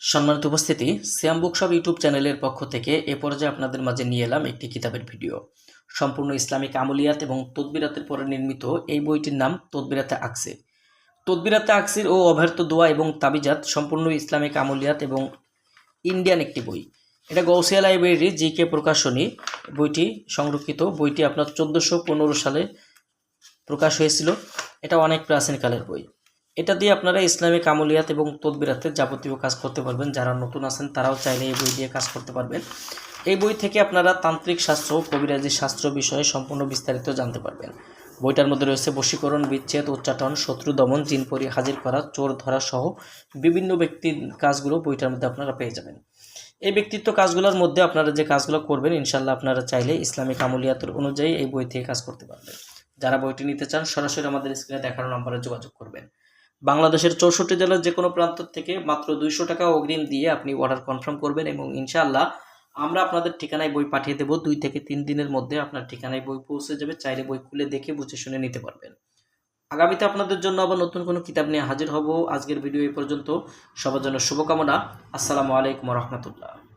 সম্মানিত উপস্থিতি সিয়াম bookshop YouTube চ্যানেলের পক্ষ থেকে এ পর্যায়ে আপনাদের মাঝে নিয়ে এলাম একটি কিতাবের ভিডিও। সম্পূর্ণ ইসলামিক আমলিয়াত এবং তদবিরাতের পরে নির্মিত এই বইটির নাম তদবিরাতে আকসির তদবিরাতে আকসির ও অভ্যর্থ দোয়া এবং তাবিজাত সম্পূর্ণ ইসলামিক আমলিয়াত এবং ইন্ডিয়ান একটি বই। এটা গৌসিয়া লাইব্রেরি জি কে প্রকাশনী। বইটি সংরক্ষিত। বইটি আপনার চোদ্দোশো পনেরো সালে প্রকাশ হয়েছিল। এটা অনেক প্রাচীনকালের বই। এটা দিয়ে আপনারা ইসলামিক আমলিয়াত এবং তদবিরাতের যাবতীয় কাজ করতে পারবেন। যারা নতুন আছেন, তারাও চাইলে এই বই দিয়ে কাজ করতে পারবেন। এই বই থেকে আপনারা তান্ত্রিক শাস্ত্র কবিরাজি শাস্ত্র বিষয়ে সম্পূর্ণ বিস্তারিত জানতে পারবেন। বইটার মধ্যে রয়েছে বশীকরণ, বিচ্ছেদ, উচ্চাটন, শত্রু দমন জিনপরি হাজির করা, চোর ধরা সহ বিভিন্ন ব্যক্তির কাজগুলো বইটার মধ্যে আপনারা পেয়ে যাবেন। এই ব্যক্তিত্ব কাজগুলোর মধ্যে আপনারা যে কাজগুলো করবেন ইনশাল্লাহ আপনারা চাইলে ইসলামিক আমলিয়াতের অনুযায়ী এই বই থেকে কাজ করতে পারবেন। যারা বইটি নিতে চান, সরাসরি আমাদের স্ক্রিনে দেখানো নম্বরে যোগাযোগ করবেন। বাংলাদেশের চৌষট্টি জেলার যে কোনো প্রান্ত থেকে মাত্র দুইশো টাকা অগ্রিম দিয়ে আপনি অর্ডার কনফার্ম করবেন এবং ইনশাআল্লাহ আমরা আপনাদের ঠিকানায় বই পাঠিয়ে দেবো। দুই থেকে তিন দিনের মধ্যে আপনার ঠিকানায় বই পৌঁছে যাবে। চাইলে বই খুলে দেখে বুঝে শুনে নিতে পারবেন। আগামীতে আপনাদের জন্য আবার নতুন কোনো কিতাব নিয়ে হাজির হব। আজকের ভিডিও এই পর্যন্ত। সবার জন্য শুভকামনা। আসসালামু আলাইকুম রহমতুল্লাহ।